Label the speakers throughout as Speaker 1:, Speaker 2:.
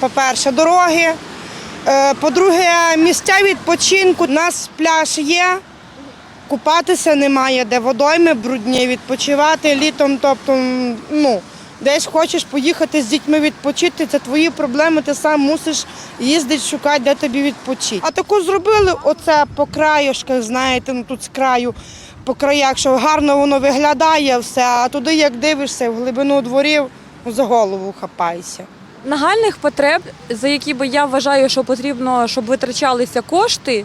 Speaker 1: По-перше, дороги. Е, По-друге, місця відпочинку. У нас пляж є, купатися немає, де водойми брудні, відпочивати літом. Тобто, ну, десь хочеш поїхати з дітьми відпочити, це твої проблеми, ти сам мусиш їздити, шукати, де тобі відпочити. А таку зробили оце по краюшках, знаєте, ну тут з краю, по краях, що гарно воно виглядає все, а туди, як дивишся, в глибину дворів, за голову хапайся.
Speaker 2: Нагальних потреб, за які би я вважаю, що потрібно, щоб витрачалися кошти,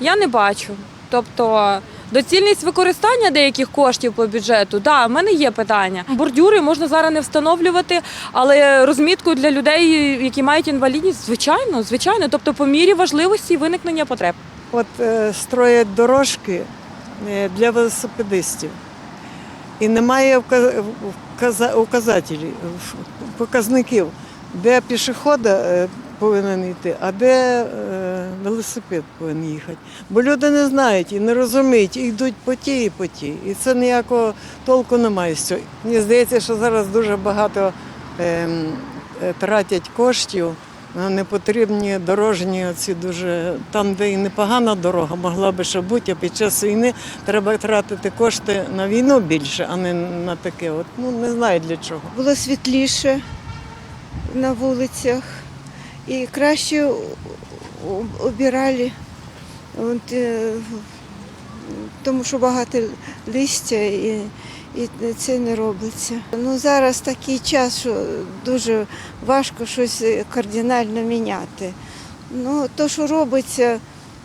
Speaker 2: я не бачу. Тобто доцільність використання деяких коштів по бюджету, да, в мене є питання. Бордюри можна зараз не встановлювати, але розмітку для людей, які мають інвалідність, звичайно, звичайно. Тобто, по мірі важливості виникнення потреб.
Speaker 3: От е, строять дорожки е, для велосипедистів. І немає указателів, показників, де пішохода е, повинен йти, а де е, велосипед повинен їхати. Бо люди не знають і не розуміють, і йдуть по ті і по ті. І це ніякого толку немає з цього. Мені здається, що зараз дуже багато ем, е, тратять коштів на непотрібні дорожні оці дуже там, де і непогана дорога, могла би ще бути, а під час війни треба тратити кошти на війну більше, а не на таке. От ну не знаю для чого.
Speaker 4: було світліше на вулицях і краще обирали, е, тому що багато листя і, і це не робиться. Ну, зараз такий час, що дуже важко щось кардинально міняти. Ну, то, що робиться,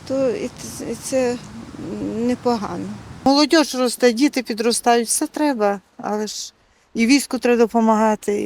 Speaker 4: то і це непогано.
Speaker 5: Молодь росте, діти підростають, все треба, але ж і війську треба допомагати.